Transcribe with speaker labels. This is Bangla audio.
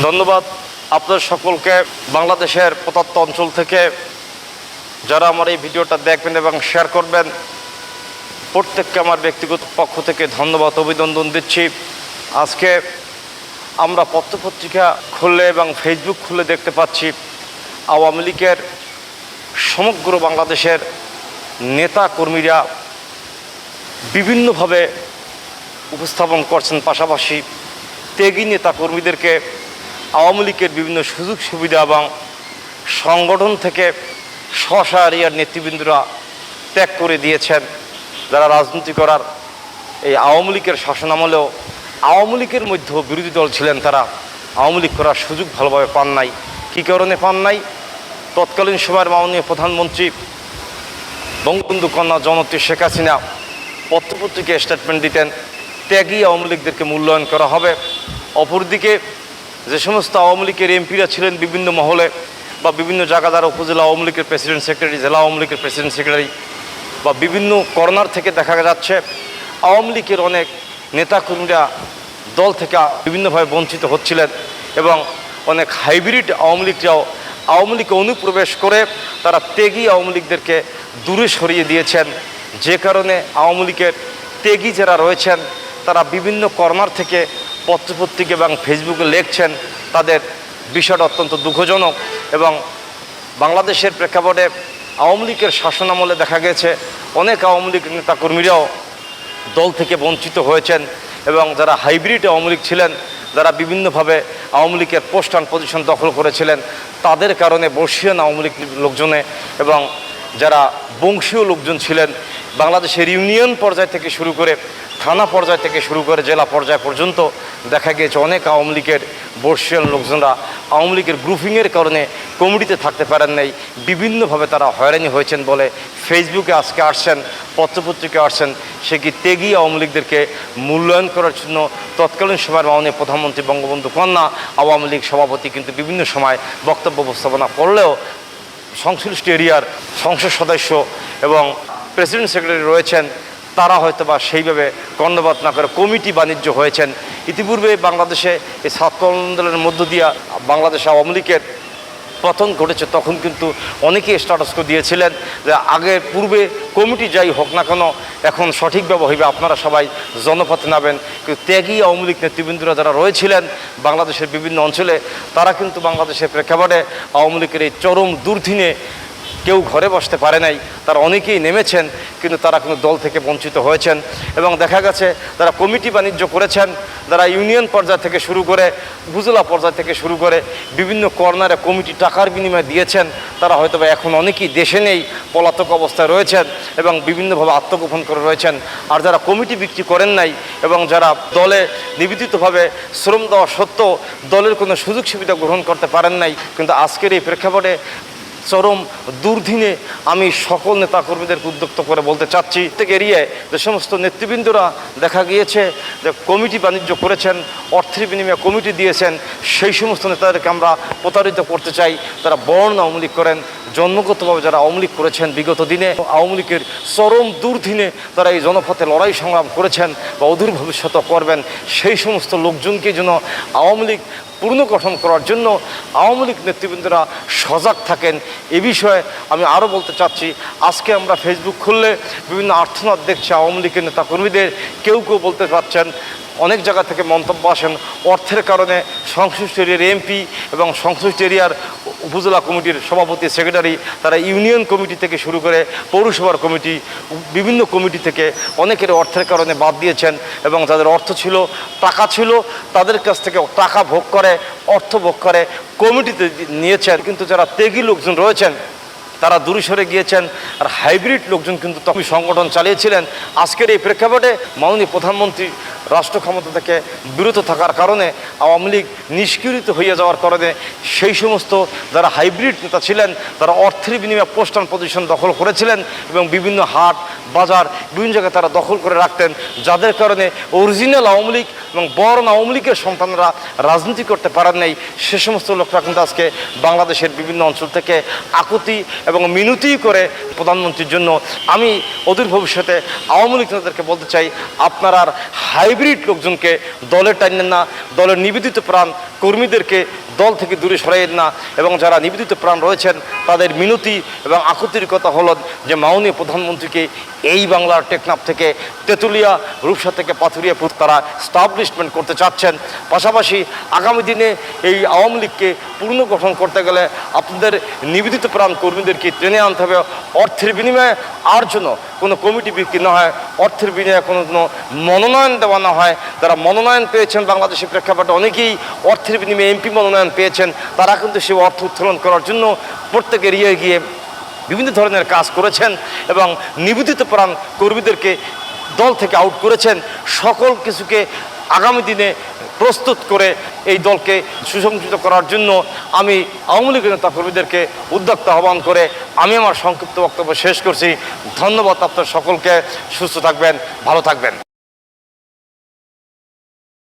Speaker 1: ধন্যবাদ আপনাদের সকলকে, বাংলাদেশের প্রত্যন্ত অঞ্চল থেকে যারা আমার এই ভিডিওটা দেখবেন এবং শেয়ার করবেন, প্রত্যেককে আমার ব্যক্তিগত পক্ষ থেকে ধন্যবাদ, অভিনন্দন দিচ্ছি। আজকে আমরা পত্রপত্রিকা খুললে এবং ফেসবুক খুলে দেখতে পাচ্ছি আওয়ামী লীগের সমগ্র বাংলাদেশের নেতা কর্মীরা বিভিন্নভাবে উপস্থাপন করছেন, পাশাপাশি ত্যাগী নেতা কর্মীদেরকে আওয়ামী লীগের বিভিন্ন সুযোগ সুবিধা এবং সংগঠন থেকে এরিয়ার নেতৃবৃন্দরা ত্যাগ করে দিয়েছেন। যারা রাজনীতি করার এই আওয়ামী লীগের শাসনামলেও আওয়ামী লীগের মধ্যেও বিরোধী দল ছিলেন তারা। আওয়ামী লীগ করার সুযোগ ভালোভাবে পান নাই। কী কারণে পান নাই? তৎকালীন সময়ের মাননীয় প্রধানমন্ত্রী বঙ্গবন্ধু কন্যা জনত্রী শেখ হাসিনা পত্রপত্রিকায় স্টেটমেন্ট দিতেন, ত্যাগী আওয়ামী লীগদেরকে মূল্যায়ন করা হবে। অপরদিকে যে সমস্ত আওয়ামী লীগের এমপিরা ছিলেন বিভিন্ন মহলে বা বিভিন্ন জায়গা দ্বারা উপজেলা আওয়ামী লীগের প্রেসিডেন্ট সেক্রেটারি, জেলা আওয়ামী লীগের প্রেসিডেন্ট সেক্রেটারি বা বিভিন্ন কর্নার থেকে দেখা যাচ্ছে আওয়ামী লীগের অনেক নেতাকর্মীরা দল থেকে বিভিন্নভাবে বঞ্চিত হচ্ছিলেন এবং অনেক হাইব্রিড আওয়ামী লীগরাও আওয়ামী লীগে অনুপ্রবেশ করে তারা ত্যাগী আওয়ামী লীগদেরকে দূরে সরিয়ে দিয়েছেন। যে কারণে আওয়ামী লীগের ত্যাগী যারা রয়েছেন, তারা বিভিন্ন কর্নার থেকে পত্রপত্রিকা এবং ফেসবুকে লিখছেন, তাদের বিষয়টা অত্যন্ত দুঃখজনক এবং বাংলাদেশের প্রেক্ষাপটে আওয়ামী লীগের শাসনামলে দেখা গেছে, অনেক আওয়ামী লীগ নেতাকর্মীরাও দল থেকে বঞ্চিত হয়েছেন এবং যারা হাইব্রিড আওয়ামী লীগ ছিলেন, যারা বিভিন্নভাবে আওয়ামী লীগের পোস্ট অ্যান্ড পজিশন দখল করেছিলেন, তাদের কারণে বর্ষিয়ান আওয়ামী লীগ লোকজনে এবং যারা বংশীয় লোকজন ছিলেন, বাংলাদেশের ইউনিয়ন পর্যায় থেকে শুরু করে থানা পর্যায় থেকে শুরু করে জেলা পর্যায় পর্যন্ত দেখা গিয়েছে অনেক আওয়ামী লীগের বর্ষিয়ান লোকজনরা আওয়ামী লীগের গ্রুপিংয়ের কারণে কমিটিতে থাকতে পারেন নাই। বিভিন্নভাবে তারা হয়রানি হয়েছেন বলে ফেসবুকে আজকে আসছেন পত্রপত্রিকায় আসছেন। সে কি ত্যাগী আওয়ামী লীগদেরকে মূল্যায়ন করার জন্য তৎকালীন সময়ের মাননীয় প্রধানমন্ত্রী বঙ্গবন্ধু কন্যা, আওয়ামী লীগ সভাপতি কিন্তু বিভিন্ন সময় বক্তব্য উপস্থাপনা করলেও সংশ্লিষ্ট এরিয়ার সংসদ সদস্য এবং প্রেসিডেন্ট সেক্রেটারি রয়েছেন, তারা হয়তো বা সেইভাবে কর্ণপাত না করে কমিটি বাণিজ্য হয়েছেন। ইতিপূর্বে বাংলাদেশে এই ছাত্র আন্দোলনের মধ্য দিয়া বাংলাদেশ আওয়ামী লীগের পতন ঘটেছে, তখন কিন্তু অনেকেই স্ট্যাটাসকো দিয়েছিলেন যে আগের পূর্বে কমিটি যাই হোক না কেন, এখন সঠিকভাবে হইবে, আপনারা সবাই জনপথে নামেন। কিন্তু ত্যাগী আওয়ামী লীগ নেতৃবৃন্দরা যারা রয়েছিলেন বাংলাদেশের বিভিন্ন অঞ্চলে, তারা কিন্তু বাংলাদেশের প্রেক্ষাপটে আওয়ামী লীগের এই চরম দুর্দিনে কেউ ঘরে বসতে পারে নাই। তারা অনেকেই নেমেছেন, কিন্তু তারা কোনো দল থেকে বঞ্চিত হয়েছেন। এবং দেখা গেছে, তারা কমিটি বাণিজ্য করেছেন, তারা ইউনিয়ন পর্যায় থেকে শুরু করে, উপজেলা পর্যায় থেকে শুরু করে, বিভিন্ন কর্নারে কমিটি টাকার বিনিময়ে দিয়েছেন। তারা হয়তো এখন অনেকেই দেশে নেই, পলাতক অবস্থায় রয়েছেন এবং বিভিন্নভাবে আত্মগোপন করে রয়েছেন। আর যারা কমিটি বিক্রি করেন নাই এবং যারা দলে নিবেদিতভাবে শ্রম দেওয়া সত্ত্বেও দলের কোনো সুযোগ সুবিধা গ্রহণ করতে পারেন নাই, কিন্তু আজকের এই প্রেক্ষাপটে চরম দুর্দিনে আমি সকল নেতাকর্মীদেরকে উদ্যুক্ত করে বলতে চাচ্ছি, প্রত্যেক এরিয়ায় যে সমস্ত নেতৃবৃন্দরা দেখা গিয়েছে যে কমিটি বাণিজ্য করেছেন, অর্থের বিনিময়ে কমিটি দিয়েছেন, সেই সমস্ত নেতাদেরকে আমরা প্রতারিত করতে চাই। তারা বর্ণ আওয়ামী করেন, জন্মগতভাবে যারা আওয়ামী করেছেন বিগত দিনে, আওয়ামী লীগের চরম দুর্দিনে তারা এই জনপথে লড়াই সংগ্রাম করেছেন বা অদূর ভবিষ্যতে করবেন, সেই সমস্ত লোকজনকে যেন আওয়ামী লীগ পুনর্গঠন করার জন্য আওয়ামী লীগ নেতৃবৃন্দরা সজাগ থাকেন। এ বিষয়ে আমি আরও বলতে চাচ্ছি, আজকে আমরা ফেসবুক খুললে বিভিন্ন আর্থনাদ দেখছি আওয়ামী লীগের নেতাকর্মীদের। কেউ কেউ বলতে পারছেন অনেক জায়গা থেকে মন্তব্য আসেন। অর্থের কারণে সংশ্লিষ্ট এরিয়ার এমপি এবং সংশ্লিষ্ট এরিয়ার উপজেলা কমিটির সভাপতি সেক্রেটারি তারা ইউনিয়ন কমিটি থেকে শুরু করে পৌরসভার কমিটি বিভিন্ন কমিটি থেকে অনেকের অর্থের কারণে বাদ দিয়েছেন এবং যাদের অর্থ ছিল, টাকা ছিল, তাদের কাছ থেকে টাকা ভোগ করে, অর্থ ভোগ করে কমিটিতে নিয়েছেন। কিন্তু যারা ত্যাগী লোকজন রয়েছেন, তারা দূরে সরে গিয়েছেন আর হাইব্রিড লোকজন কিন্তু তখন সংগঠন চালিয়েছিলেন। আজকের এই প্রেক্ষাপটে মাননীয় প্রধানমন্ত্রী রাষ্ট্র ক্ষমতা থেকে বিরত থাকার কারণে আওয়ামী লীগ নিষ্ক্রিয়িত হয়ে যাওয়ার কারণে সেই সমস্ত যারা হাইব্রিড নেতা ছিলেন, তারা অর্থের বিনিময়ে পোস্টান পজিশন দখল করেছিলেন এবং বিভিন্ন হাট, বাজার, বিভিন্ন জায়গায় তারা দখল করে রাখতেন, যাদের কারণে অরিজিনাল আওয়ামী লীগ এবং বরং আওয়ামী লীগের সন্তানরা রাজনীতি করতে পারেন নাই। সে সমস্ত লোকরা কিন্তু আজকে বাংলাদেশের বিভিন্ন অঞ্চল থেকে আকুতি এবং মিনতি করে প্রধানমন্ত্রীর জন্য আমি অদূর ভবিষ্যতে আওয়ামী লীগ নেতাদেরকে বলতে চাই, আপনারা হাইব্রিড লোকজনকে দলে টানেন না দলের নিবেদিত প্রাণ কর্মীদেরকে দল থেকে দূরে সরাইয়েন না এবং যারা নিবেদিত প্রাণ রয়েছেন, তাদের মিনতি এবং আকুতির কথা হলো যে মাননীয় প্রধানমন্ত্রীকে এই বাংলার টেকনাফ থেকে তেঁতুলিয়া, রূপসা থেকে পাথুরিয়া পুর তারা স্টাবলিশমেন্ট করতে চাচ্ছেন। পাশাপাশি আগামী দিনে এই আওয়ামী লীগকে পুনর্গঠন করতে গেলে আপনাদের নিবেদিত প্রাণ কর্মীদেরকে টেনে আনতে হবে। অর্থের বিনিময়ে আর জন্য কোনো কমিটি বিক্রি না হয়, অর্থের বিনিময়ে কোনো মনোনয়ন দেওয়া না হয়। তারা মনোনয়ন পেয়েছেন বাংলাদেশের প্রেক্ষাপটে অনেকেই অর্থের বিনিময়ে এমপি মনোনয়ন পেয়েছেন। তারা কিন্তু সে অর্থ উত্তোলন করার জন্য প্রত্যেকে এড়িয়ে গিয়ে বিভিন্ন ধরনের কাজ করেছেন এবং নিবেদিত প্রাণ কর্মীদেরকে দল থেকে আউট করেছেন। সকল কিছুকে আগামী দিনে প্রস্তুত করে এই দলকে সুসংগঠিত করার জন্য আমি আওয়ামী লীগের নেতা কর্মীদেরকে উদ্যোক্তা আহ্বান করে আমি আমার সংক্ষিপ্ত বক্তব্য শেষ করছি। ধন্যবাদ আপনার সকলকে। সুস্থ থাকবেন, ভালো থাকবেন।